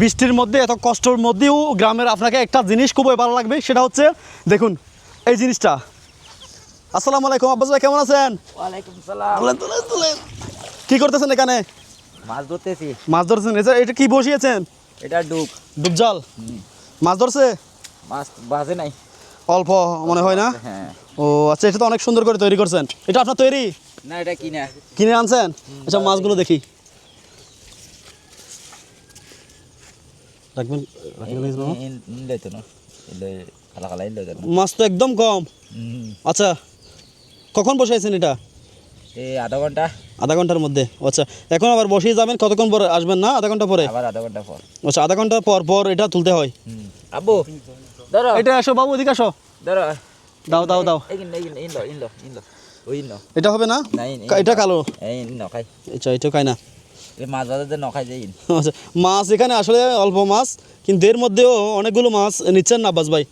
বৃষ্টির মধ্যে এত কষ্টর মধ্যেও গ্রামের আপনাকে একটা জিনিস খুবই ভালো লাগবে সেটা হচ্ছে দেখুন এই জিনিসটা। আসসালামু আলাইকুম আব্বাস ভাই কেমন আছেন? কি করতেছেন এখানে? মাছ ধরতেছি। মাছ ধরছেন এটা কি বসিয়েছেন? এটা ডুব। ডুব ডুবজাল মাছ ধরছে? মাছ বাজে নাই। অল্প মনে হয় না? হ্যাঁ। ও আচ্ছা এটা তো অনেক সুন্দর করে তৈরি করছেন। এটা আপনার তৈরি? না এটা কিনা। কিনে আনছেন? আচ্ছা মাছগুলো দেখি। রাখবেন রাখবেন এই মাছ? তো না খালা মাছ তো একদম কম। আচ্ছা কখন বসাইছেন এটা? এই আধা ঘণ্টা। আধা ঘণ্টার মধ্যে। আচ্ছা এখন আবার বসিয়ে যাবেন কতক্ষণ পরে আসবেন না? আধা ঘণ্টা পরে? আবার আধা ঘণ্টা পর। আচ্ছা আধা ঘণ্টা পর পর এটা তুলতে হয়। আব্বু ধরো। এটা আসো বাবু এদিকে আসো। ধরো। দাও দাও দাও। এটা হবে না? এটা কালো। আচ্ছা এটা খাই না। মাছ বাজাতে নখাই যাই আচ্ছা মাছ এখানে আসলে অল্প মাছ কিন্তু এর মধ্যেও অনেকগুলো মাছ নিচ্ছেন না আব্বাস ভাই।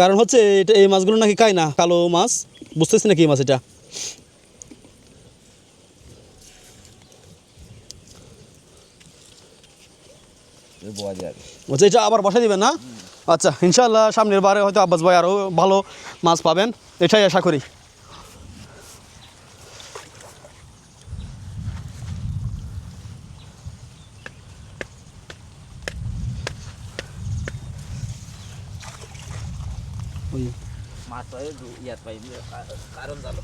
কারণ হচ্ছে এটা এই মাছগুলো নাকি খায় না কালো মাছ। বুঝতেছি না কি মাছ এটা? আচ্ছা এটা আবার বসাই দিবেন না? আচ্ছা ইনশাল্লাহ সামনের বারে হয়তো আব্বাস ভাই আরও ভালো মাছ পাবেন। এটাই আশা করি। ওই মাছ পাই ইয়াত পাই কারণ জালো